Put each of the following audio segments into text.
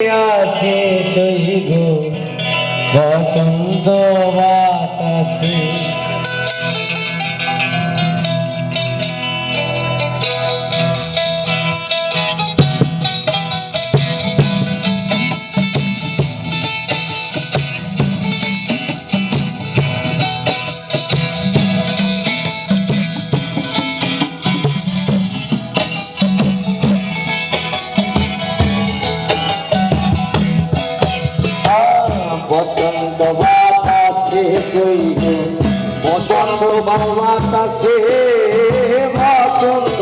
আসে সইব বসন্ত বাতাসে। বসন্ত বাতাসে সইব। বসন্ত বাতাসে বসন্ত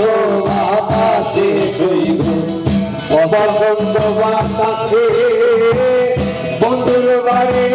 বাতাসে সইব। বসন্ত বাতাসে বন্ধুর বাড়ির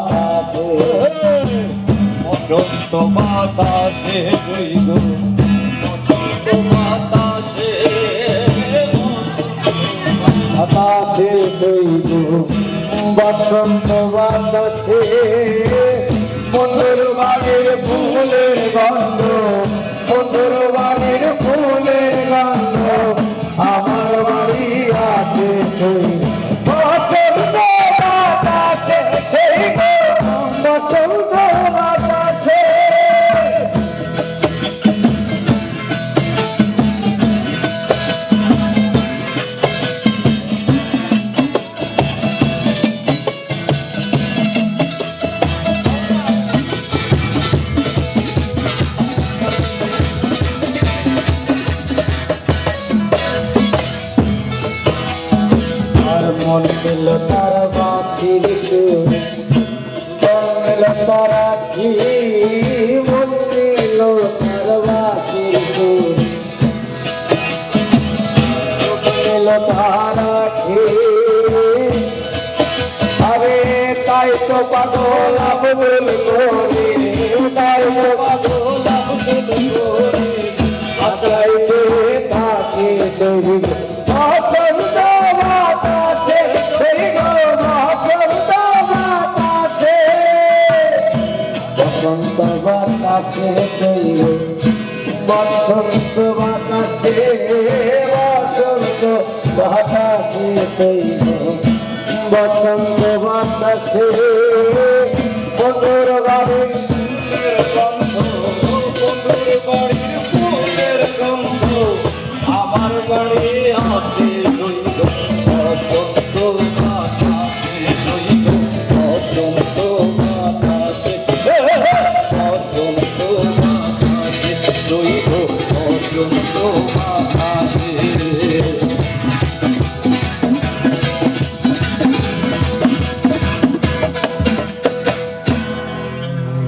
বসন্ত বাতাসে জৈব বসন্ত বাতাসে বাতাসে সইব বসন্ত বাতাসে বন্ধুর বাড়ির ফুলের গন্ধ বাড়ির মন দিল তার বাঁশির সুর মন দিল তারা কি মন দিল তার বাঁশির সুর দিল তারা কি আরে তাই তো পাগল, আবদুল করি তাই তো পাগল। বসন্ত বাতাসে গো বসন্ত বাতাসে বসন্ত বাতাসে গো বসন্ত বাতাসে আমার বাড়ি আসে